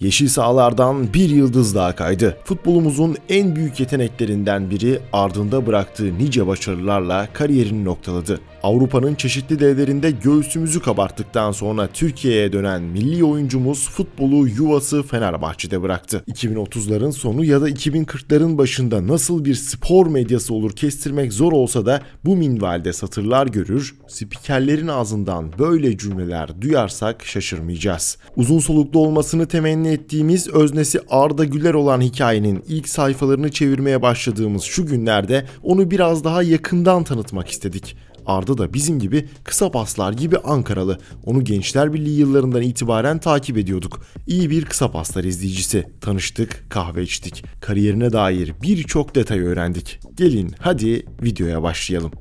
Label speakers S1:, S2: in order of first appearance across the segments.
S1: Yeşil sahalardan bir yıldız daha kaydı. Futbolumuzun en büyük yeteneklerinden biri ardında bıraktığı nice başarılarla kariyerini noktaladı. Avrupa'nın çeşitli devlerinde göğsümüzü kabarttıktan sonra Türkiye'ye dönen milli oyuncumuz futbolu yuvası Fenerbahçe'de bıraktı. 2030'ların sonu ya da 2040'ların başında nasıl bir spor medyası olur kestirmek zor olsa da bu minvalde satırlar görür, spikerlerin ağzından böyle cümleler duyarsak şaşırmayacağız. Uzun soluklu olmasını temenni ettiğimiz öznesi Arda Güler olan hikayenin ilk sayfalarını çevirmeye başladığımız şu günlerde onu biraz daha yakından tanıtmak istedik. Arda da bizim gibi kısa paslar gibi Ankaralı. Onu Gençler Birliği yıllarından itibaren takip ediyorduk. İyi bir kısa paslar izleyicisi. Tanıştık, kahve içtik. Kariyerine dair birçok detay öğrendik. Gelin hadi videoya başlayalım.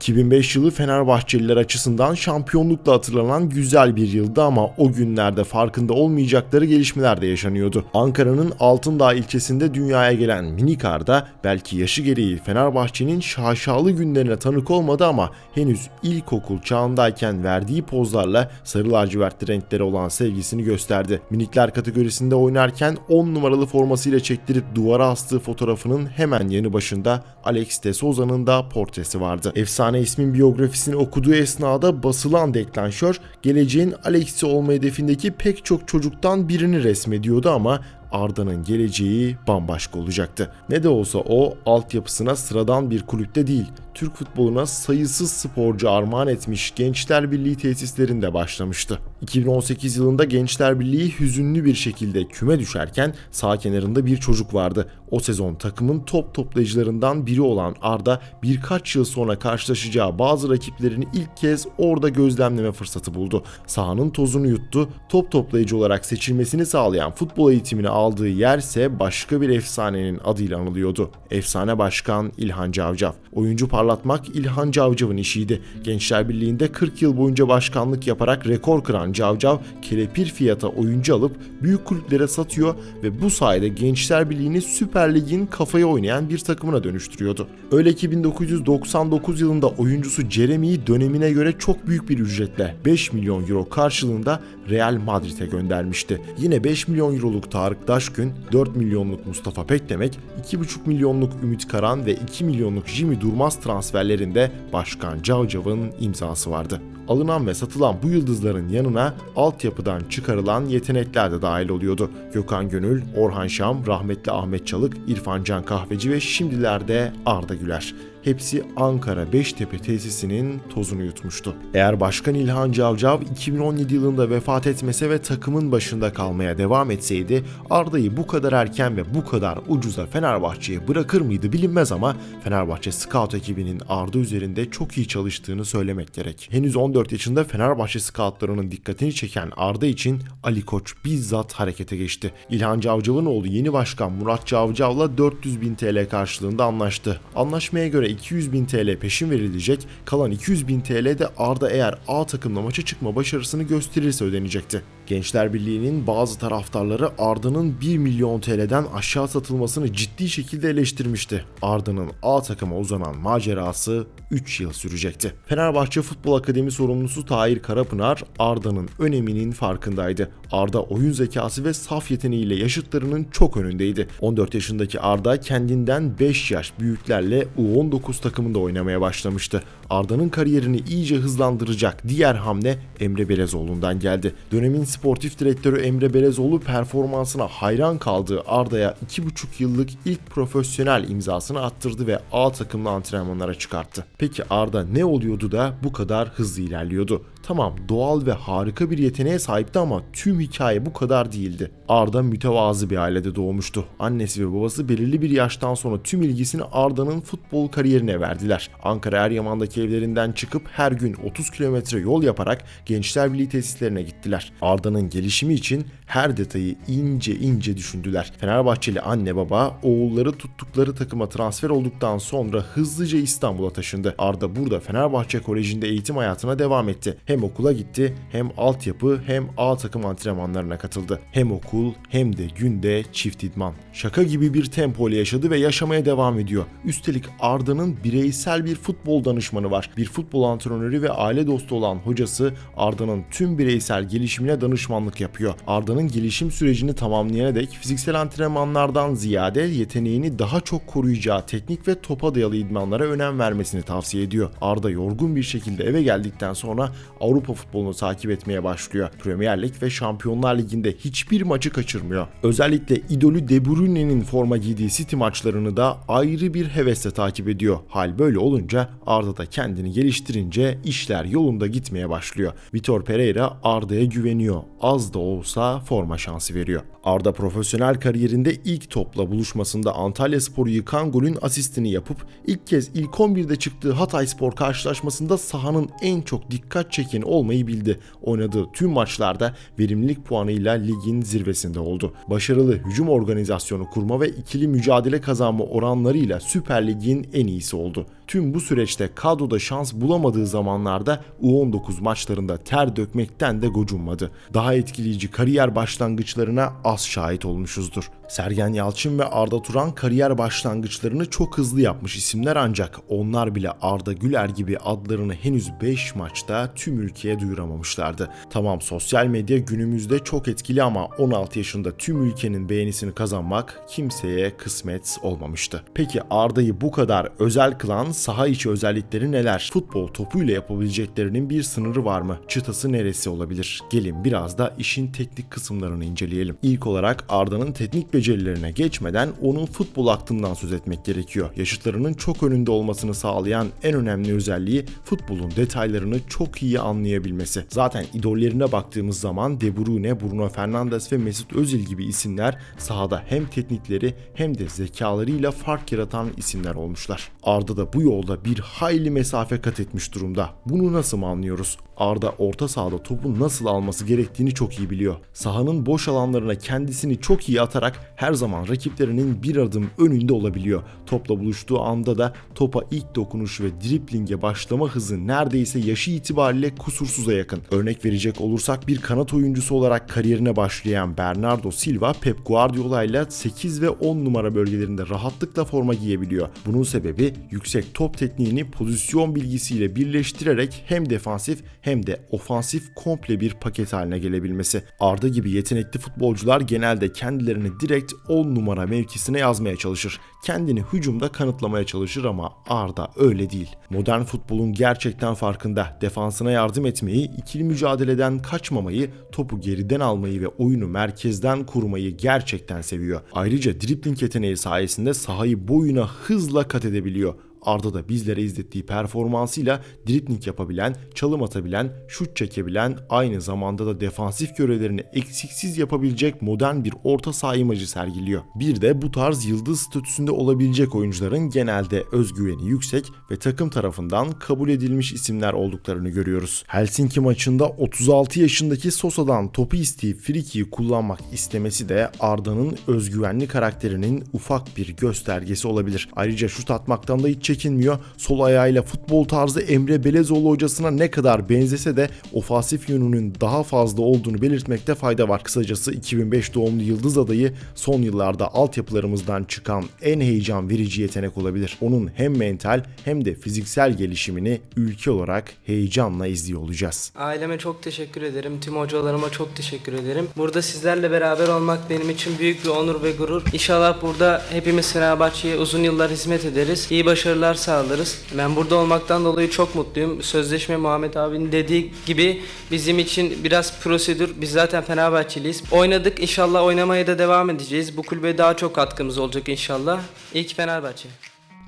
S1: 2005 yılı Fenerbahçeliler açısından şampiyonlukla hatırlanan güzel bir yıldı ama o günlerde farkında olmayacakları gelişmeler de yaşanıyordu. Ankara'nın Altındağ ilçesinde dünyaya gelen Minikar'da belki yaşı gereği Fenerbahçe'nin şaşalı günlerine tanık olmadı ama henüz ilkokul çağındayken verdiği pozlarla sarı lacivertli renkleri olan sevgisini gösterdi. Minikler kategorisinde oynarken 10 numaralı formasıyla çektirip duvara astığı fotoğrafının hemen yanı başında Alex de Souza'nın da portresi vardı. Efsane ismin biyografisini okuduğu esnada basılan deklanşör geleceğin Alex'i olma hedefindeki pek çok çocuktan birini resmediyordu ama Arda'nın geleceği bambaşka olacaktı. Ne de olsa o altyapısına sıradan bir kulüpte değil, Türk futboluna sayısız sporcu armağan etmiş Gençler Birliği tesislerinde başlamıştı. 2018 yılında Gençler Birliği hüzünlü bir şekilde küme düşerken sağ kenarında bir çocuk vardı. O sezon takımın top toplayıcılarından biri olan Arda birkaç yıl sonra karşılaşacağı bazı rakiplerini ilk kez orada gözlemleme fırsatı buldu. Sahanın tozunu yuttu, top toplayıcı olarak seçilmesini sağlayan futbol eğitimini aldığı yerse başka bir efsanenin adıyla anılıyordu. Efsane Başkan İlhan Cavcav. Oyuncu parlatmak İlhan Cavcav'ın işiydi. Gençler Birliği'nde 40 yıl boyunca başkanlık yaparak rekor kıran Cavcav, kelepir fiyata oyuncu alıp büyük kulüplere satıyor ve bu sayede Gençler Birliği'ni Süper Lig'in kafaya oynayan bir takımına dönüştürüyordu. Öyle ki 1999 yılında oyuncusu Jeremy'yi dönemine göre çok büyük bir ücretle 5 milyon euro karşılığında Real Madrid'e göndermişti. Yine 5 milyon euroluk Tarık Daşgün, 4 milyonluk Mustafa Pekdemek, 2,5 milyonluk Ümit Karan ve 2 milyonluk Jimmy Durmaz transferlerinde Başkan Cavcav'ın imzası vardı. Alınan ve satılan bu yıldızların yanına altyapıdan çıkarılan yetenekler de dahil oluyordu. Gökhan Gönül, Orhan Şam, rahmetli Ahmet Çalık, İrfan Can Kahveci ve şimdilerde Arda Güler. Hepsi Ankara Beştepe tesisinin tozunu yutmuştu. Eğer Başkan İlhan Cavcav 2017 yılında vefat etmese ve takımın başında kalmaya devam etseydi Arda'yı bu kadar erken ve bu kadar ucuza Fenerbahçe'ye bırakır mıydı bilinmez ama Fenerbahçe Scout ekibinin Arda üzerinde çok iyi çalıştığını söylemek gerek. Henüz 14 yaşında Fenerbahçe scoutlarının dikkatini çeken Arda için Ali Koç bizzat harekete geçti. İlhan Cavcav'ın oğlu yeni başkan Murat Cavcav'la 400 bin TL karşılığında anlaştı. Anlaşmaya göre 200 bin TL peşin verilecek, kalan 200 bin TL de Arda eğer A takımla maça çıkma başarısını gösterirse ödenecekti. Gençler Birliği'nin bazı taraftarları Arda'nın 1 milyon TL'den aşağı satılmasını ciddi şekilde eleştirmişti. Arda'nın A takıma uzanan macerası 3 yıl sürecekti. Fenerbahçe Futbol Akademi sorumlusu Tahir Karapınar Arda'nın öneminin farkındaydı. Arda oyun zekası ve saf yeteneğiyle yaşıtlarının çok önündeydi. 14 yaşındaki Arda kendinden 5 yaş büyüklerle U19 takımında oynamaya başlamıştı. Arda'nın kariyerini iyice hızlandıracak diğer hamle Emre Belezoğlu'ndan geldi. Dönemin sportif direktörü Emre Belezoğlu performansına hayran kaldığı Arda'ya 2,5 yıllık ilk profesyonel imzasını attırdı ve A takımlı antrenmanlara çıkarttı. Peki Arda ne oluyordu da bu kadar hızlı ilerliyordu? Tamam doğal ve harika bir yeteneğe sahipti ama tüm hikaye bu kadar değildi. Arda mütevazı bir ailede doğmuştu. Annesi ve babası belirli bir yaştan sonra tüm ilgisini Arda'nın futbol kariyerine verdiler. Ankara Eryaman'daki evlerinden çıkıp her gün 30 kilometre yol yaparak Gençler Birliği tesislerine gittiler. Arda'nın gelişimi için her detayı ince ince düşündüler. Fenerbahçeli anne baba oğulları tuttukları takıma transfer olduktan sonra hızlıca İstanbul'a taşındı. Arda burada Fenerbahçe Koleji'nde eğitim hayatına devam etti. Hem okula gitti hem altyapı hem A takım antrenmanlarına katıldı. Hem okul hem de günde çift idman. Şaka gibi bir tempo ile yaşadı ve yaşamaya devam ediyor. Üstelik Arda'nın bireysel bir futbol danışmanı var. Bir futbol antrenörü ve aile dostu olan hocası Arda'nın tüm bireysel gelişimine danışmanlık yapıyor. Arda'nın gelişim sürecini tamamlayana dek fiziksel antrenmanlardan ziyade yeteneğini daha çok koruyacağı teknik ve topa dayalı idmanlara önem vermesini tavsiye ediyor. Arda yorgun bir şekilde eve geldikten sonra Avrupa futbolunu takip etmeye başlıyor. Premier Lig ve Şampiyonlar Ligi'nde hiçbir maçı kaçırmıyor. Özellikle idolü De Bruyne'nin forma giydiği City maçlarını da ayrı bir hevesle takip ediyor. Hal böyle olunca Arda da kendini geliştirince işler yolunda gitmeye başlıyor. Vitor Pereira Arda'ya güveniyor. Az da olsa forma şansı veriyor. Arda profesyonel kariyerinde ilk topla buluşmasında Antalya Spor'u yıkan golün asistini yapıp ilk kez ilk 11'de çıktığı Hatay Spor karşılaşmasında sahanın en çok dikkat çekeni olmayı bildi. Oynadığı tüm maçlarda verimlilik puanıyla ligin zirvesinde oldu. Başarılı hücum organizasyonu kurma ve ikili mücadele kazanma oranlarıyla Süper Lig'in en iyisi oldu. Tüm bu süreçte kadroda şans bulamadığı zamanlarda U19 maçlarında ter dökmekten de gocunmadı. Daha etkileyici kariyer başlangıçlarına az şahit olmuşuzdur. Sergen Yalçın ve Arda Turan kariyer başlangıçlarını çok hızlı yapmış isimler ancak onlar bile Arda Güler gibi adlarını henüz 5 maçta tüm ülkeye duyuramamışlardı. Tamam sosyal medya günümüzde çok etkili ama 16 yaşında tüm ülkenin beğenisini kazanmak kimseye kısmet olmamıştı. Peki Arda'yı bu kadar özel kılan saha içi özellikleri neler? Futbol topuyla yapabileceklerinin bir sınırı var mı? Çıtası neresi olabilir? Gelin biraz da işin teknik kısımlarını inceleyelim. İlk olarak Arda'nın teknik becerilerine geçmeden onun futbol aklından söz etmek gerekiyor. Yaşıtlarının çok önünde olmasını sağlayan en önemli özelliği futbolun detaylarını çok iyi anlayabilmesi. Zaten idollerine baktığımız zaman De Bruyne, Bruno Fernandes ve Mesut Özil gibi isimler sahada hem teknikleri hem de zekalarıyla fark yaratan isimler olmuşlar. Arda da bu yolda bir hayli mesafe kat etmiş durumda. Bunu nasıl anlıyoruz? Arda orta sahada topu nasıl alması gerektiğini çok iyi biliyor. Sahanın boş alanlarına kendisini çok iyi atarak her zaman rakiplerinin bir adım önünde olabiliyor. Topla buluştuğu anda da topa ilk dokunuş ve driplinge başlama hızı neredeyse yaşı itibariyle kusursuza yakın. Örnek verecek olursak bir kanat oyuncusu olarak kariyerine başlayan Bernardo Silva Pep Guardiola ile 8 ve 10 numara bölgelerinde rahatlıkla forma giyebiliyor. Bunun sebebi yüksek top tekniğini pozisyon bilgisiyle birleştirerek hem defansif hem de ofansif komple bir paket haline gelebilmesi. Arda gibi yetenekli futbolcular genelde kendilerini direkt 10 numara mevkisine yazmaya çalışır. Kendini hücumda kanıtlamaya çalışır ama Arda öyle değil. Modern futbolun gerçekten farkında. Defansına yardım etmeyi, ikili mücadeleden kaçmamayı, topu geriden almayı ve oyunu merkezden kurmayı gerçekten seviyor. Ayrıca dribbling yeteneği sayesinde sahayı boyuna hızla kat edebiliyor. Arda da bizlere izlettiği performansıyla dribling yapabilen, çalım atabilen, şut çekebilen, aynı zamanda da defansif görevlerini eksiksiz yapabilecek modern bir orta saha imajı sergiliyor. Bir de bu tarz yıldız statüsünde olabilecek oyuncuların genelde özgüveni yüksek ve takım tarafından kabul edilmiş isimler olduklarını görüyoruz. Helsinki maçında 36 yaşındaki Sosa'dan topu isteyip frikiyi kullanmak istemesi de Arda'nın özgüvenli karakterinin ufak bir göstergesi olabilir. Ayrıca şut atmaktan da hiç çekinmiyor. Sol ayağıyla futbol tarzı Emre Belezoğlu hocasına ne kadar benzese de ofansif yönünün daha fazla olduğunu belirtmekte fayda var. Kısacası 2005 doğumlu yıldız adayı son yıllarda altyapılarımızdan çıkan en heyecan verici yetenek olabilir. Onun hem mental hem de fiziksel gelişimini ülke olarak heyecanla izliyor olacağız.
S2: Aileme çok teşekkür ederim. Tüm hocalarıma çok teşekkür ederim. Burada sizlerle beraber olmak benim için büyük bir onur ve gurur. İnşallah burada hepimiz Fenerbahçe'ye uzun yıllar hizmet ederiz. İyi başarılar sağlarız. Ben burada olmaktan dolayı çok mutluyum. Sözleşme Muhammed abinin dediği gibi bizim için biraz prosedür. Biz zaten Fenerbahçeliyiz. Oynadık. İnşallah oynamaya da devam edeceğiz. Bu kulübe daha çok katkımız olacak inşallah. İlk Fenerbahçe.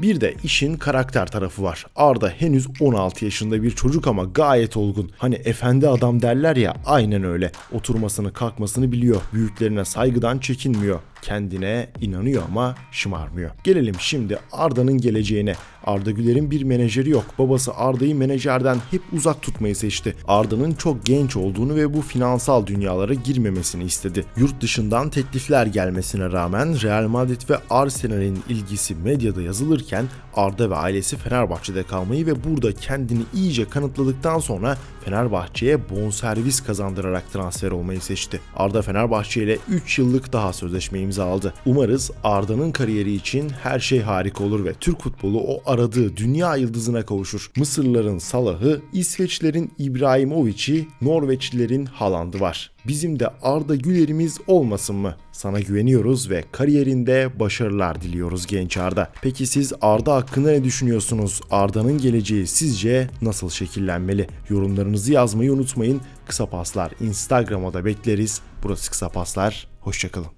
S1: Bir de işin karakter tarafı var. Arda henüz 16 yaşında bir çocuk ama gayet olgun. Hani efendi adam derler ya aynen öyle. Oturmasını kalkmasını biliyor. Büyüklerine saygıdan çekinmiyor. Kendine inanıyor ama şımarmıyor. Gelelim şimdi Arda'nın geleceğine. Arda Güler'in bir menajeri yok. Babası Arda'yı menajerden hep uzak tutmayı seçti. Arda'nın çok genç olduğunu ve bu finansal dünyalara girmemesini istedi. Yurt dışından teklifler gelmesine rağmen Real Madrid ve Arsenal'in ilgisi medyada yazılırken Arda ve ailesi Fenerbahçe'de kalmayı ve burada kendini iyice kanıtladıktan sonra Fenerbahçe'ye bonservis kazandırarak transfer olmayı seçti. Arda Fenerbahçe ile 3 yıllık daha sözleşme. Umarız Arda'nın kariyeri için her şey harika olur ve Türk futbolu o aradığı dünya yıldızına kavuşur. Mısırlıların Salah'ı, İsveçlerin İbrahimovic'i, Norveçlilerin Haaland'ı var. Bizim de Arda Güler'imiz olmasın mı? Sana güveniyoruz ve kariyerinde başarılar diliyoruz genç Arda. Peki siz Arda hakkında ne düşünüyorsunuz? Arda'nın geleceği sizce nasıl şekillenmeli? Yorumlarınızı yazmayı unutmayın. Kısa Paslar Instagram'a da bekleriz. Burası Kısa Paslar. Hoşçakalın.